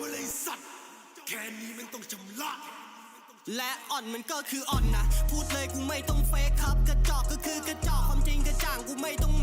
มเลยสัตว์แค่นี้มันต้องชำระและอ่อนมันก็คืออ่อนนะ พูดเลยกูไม่ต้องเฟคครับ กระจอกก็คือกระจอกความจริงกระจ่างกูไม่ต้อง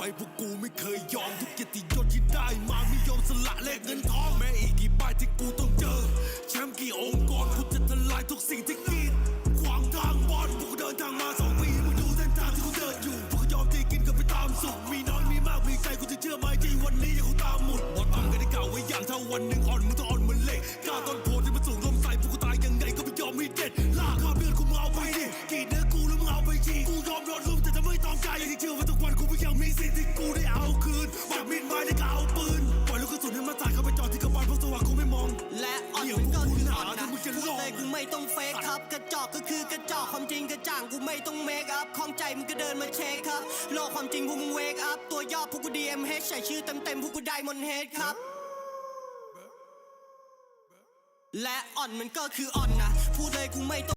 ไฟพวกกูไม่เคยยอมทุกเกียรติยศที่ได้มาไม่ยอมสละแลกเงินทองแม้อีกกี่ป้ายที่กูต้องเจอ แชมป์กี่องค์กรกูจะทลายทุกสิ่งที่กีดขวางทางบอลพวกกูเดินทางมาสองปีมึงดูเส้นทางที่กูเดินอยู่พวกกูยอมที่กินกันไปตามสุขมีน้อยมีมากมีใจกูจะเชื่อไหมที่วันนี้ยังคงตามหมุดหมดอังกันได้กล่าวไว้อย่างถ้าวันหนึ่งอ่อนมึงต้องอ่อนเหมือนเหล็กกล้าต้น เอาคืนแบบมิดไม้ได้ก็เอาปืนปล่อยลูกกระสุนให้มันจ่ายเข้าไปจอดที่กระบาลเพราะสว่างกูไม่มอง และอ่อนเดี๋ยวมันก็คืออ่อนนะพูดเลยกูไม่ต้องเฟกครับกระจอกก็คือกระจอกความจริงกระจ่างกูไม่ต้องเมคอัพของใจมึงก็เดินมาเช็คครับโลกความจริงพวกมึงเวกอัพตัวย่อพวกกู DMH ใส่ชื่อเต็มเต็มพวกกูได้มนเฮดครับและอ่อนมันก็คืออ่อนนะพูดเลยกูไม่ต้อง